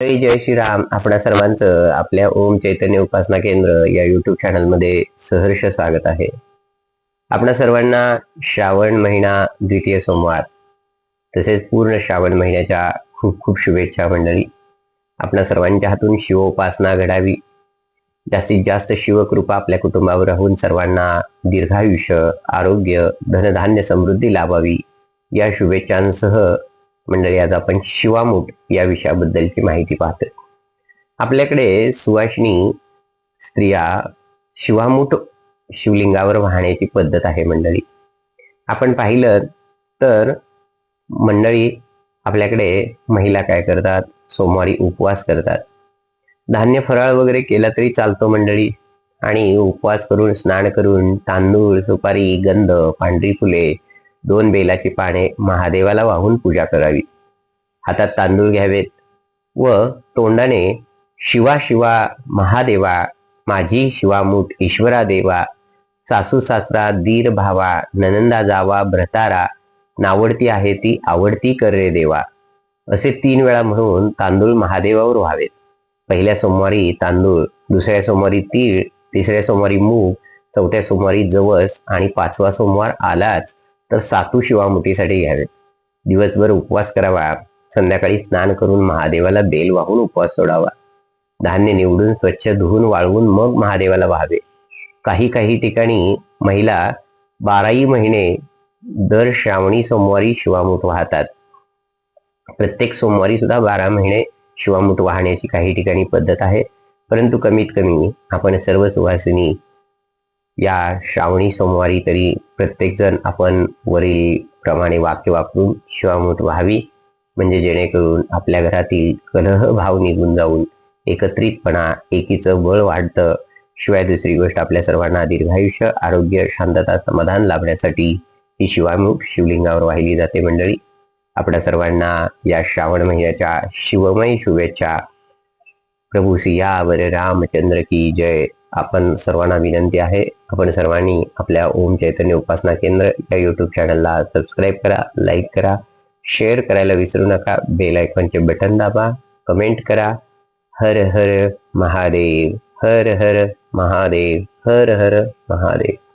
जय जय श्रीराम. आपणा सर्वांचं आपल्या ओम चैतन्य उपासना केंद्र या युट्यूब चॅनलमध्ये सहर्ष स्वागत आहे. आपणा सर्वांना श्रावण महिना द्वितीय सोमवार तसेच पूर्ण श्रावण महिन्याच्या खूप खूप शुभेच्छा मंडळी. आपणा सर्वांच्या हातून शिवोपासना घडावी. जास्तीत जास्त शिवकृपा आपल्या कुटुंबावर राहून सर्वांना दीर्घायुष्य आरोग्य धनधान्य समृद्धी लाभावी या शुभेच्छांसह मंडळी आज आपण शिवामूठ या विषयाबद्दलची माहिती पाहतोय. आपल्याकडे सुवासिनी स्त्रिया शिवामूठ शिवलिंगावर वाहण्याची पद्धत आहे मंडळी. आपण पाहिलं तर मंडळी आपल्याकडे महिला काय करतात? सोमवारी उपवास करतात. धान्य फराळ वगैरे केला तरी चालतो मंडळी. आणि उपवास करून स्नान करून तांदूळ सुपारी गंध पांढरी फुले दोन बेलाची पाने महादेवाला वाहून पूजा करावी. हातात तांदूळ घ्यावेत व तोंडाने शिवा शिवा महादेवा माझी शिवामूठ ईश्वरा देवा सासू सासरा दीर भावा ननंदा जावा भ्रतारा नावडती आहे ती आवडती कर रे देवा. असे तीन वेळा म्हणून तांदूळ महादेवावर व्हावेत. पहिल्या सोमवारी तांदूळ दुसऱ्या सोमवारी तीळ तिसऱ्या सोमवारी मूग चौथ्या सोमवारी जवस आणि पाचवा सोमवार आलाच तर सातू शिवामुठीसाठी घ्यावे दिवसभर उपवास करावा. संध्याकाळी स्नान करून महादेवाला बेल वाहून उपवास सोडावा. धान्य निवडून स्वच्छ धुवून वाळवून मग महादेवाला व्हावे. काही काही ठिकाणी महिला बाराही महिने दर श्रावणी सोमवारी शिवामूठ वाहतात. प्रत्येक सोमवारी सुद्धा बारा महिने शिवामूठ वाहण्याची काही ठिकाणी पद्धत आहे. परंतु कमीत कमी आपण सर्व सुवासिनी या श्रावणी सोमवारी तरी प्रत्येकजण आपण वरील प्रमाणे वाक्य वापरून शिवामूठ व्हावी. म्हणजे जेणेकरून आपल्या घरातील कलह भाव निघून जाऊन एकत्रितपणा एकीचं बळ वाढतं. शिवाय दुसरी गोष्ट आपल्या सर्वांना दीर्घायुष्य आरोग्य शांतता समाधान लाभण्यासाठी ही शिवामुख शिवलिंगावर वाहिली जाते मंडळी. आपल्या सर्वांना या श्रावण महिन्याच्या शिवमय शुभेच्छा. प्रभू सियावर रामचंद्र की जय. आपण सर्वांना विनंती आहे. आपण सर्वांनी आपल्या ओम चैतन्य उपासना केंद्र या यूट्यूब चॅनलला सबस्क्राईब करा लाईक करा शेअर करायला विसरू नका. बेल आयकॉनचे बटन दाबा कमेंट करा. हर हर महादेव हर हर महादेव हर हर महादेव.